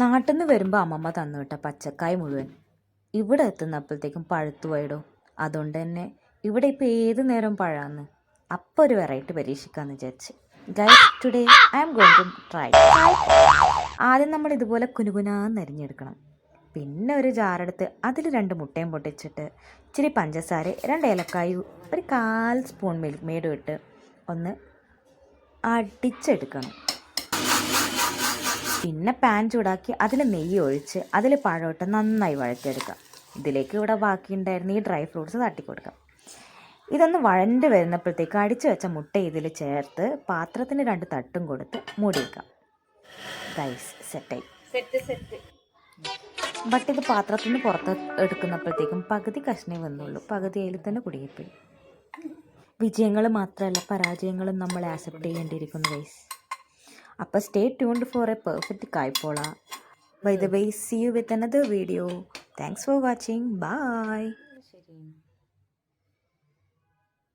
നാട്ടിൽ നിന്ന് വരുമ്പോൾ അമ്മമ്മ തന്നു വിട്ട പച്ചക്കായ മുഴുവൻ. ഇവിടെ എത്തുന്നപ്പോഴത്തേക്കും പഴുത്തു പോയിടും. അതുകൊണ്ട് തന്നെ ഇവിടെ ഇപ്പോൾ ഏത് നേരം പഴാന്ന്? അപ്പോൾ ഒരു വെറൈറ്റി പരീക്ഷിക്കാമെന്ന് വിചാരിച്ച്. Guys today I am going to try ആദ്യം നമ്മൾ ഇതുപോലെ കുനുകുനാന്ന് അരിഞ്ഞെടുക്കണം. പിന്നെ ഒരു ജാറെടുത്ത് അതിൽ രണ്ട് മുട്ടയും പൊട്ടിച്ചിട്ട് ഇച്ചിരി പഞ്ചസാര രണ്ട് ഏലക്കായും ഒരു കാൽ സ്പൂൺ മിൽക്ക് മെയ്ഡും ഇട്ട് ഒന്ന് അടിച്ചെടുക്കണം. പിന്നെ പാൻ ചൂടാക്കി അതിൽ നെയ്യ് ഒഴിച്ച് അതിൽ പഴമിട്ട് നന്നായി വഴറ്റിയെടുക്കാം. ഇതിലേക്ക് ഇവിടെ ബാക്കിയുണ്ടായിരുന്ന ഈ ഡ്രൈ ഫ്രൂട്ട്സ് തട്ടിക്കൊടുക്കാം. ഇതൊന്ന് വഴണ്ട് വരുന്നപ്പോഴത്തേക്ക് അടിച്ചു വെച്ച മുട്ട ഇതിൽ ചേർത്ത് പാത്രത്തിന് രണ്ട് തട്ടും കൊടുത്ത് മൂടി വെക്കാം. ഗൈസ് സെറ്റായി സെറ്റ് സെറ്റ് ബട്ട് ഇത് പാത്രത്തിൽ നിന്ന് പുറത്ത് എടുക്കുന്നപ്പോഴത്തേക്കും പകുതി കഷ്ണേ വന്നുള്ളൂ. പകുതി അതിൽ തന്നെ കുടുങ്ങിപ്പോയി. വിജയങ്ങൾ മാത്രമല്ല പരാജയങ്ങളും നമ്മൾ ആക്സെപ്റ്റ് ചെയ്യേണ്ടിയിരിക്കുന്നു ഗൈസ് അപ്പോൾ stay tuned for a perfect kaipola by the way see you with another video thanks for watching bye ശരി.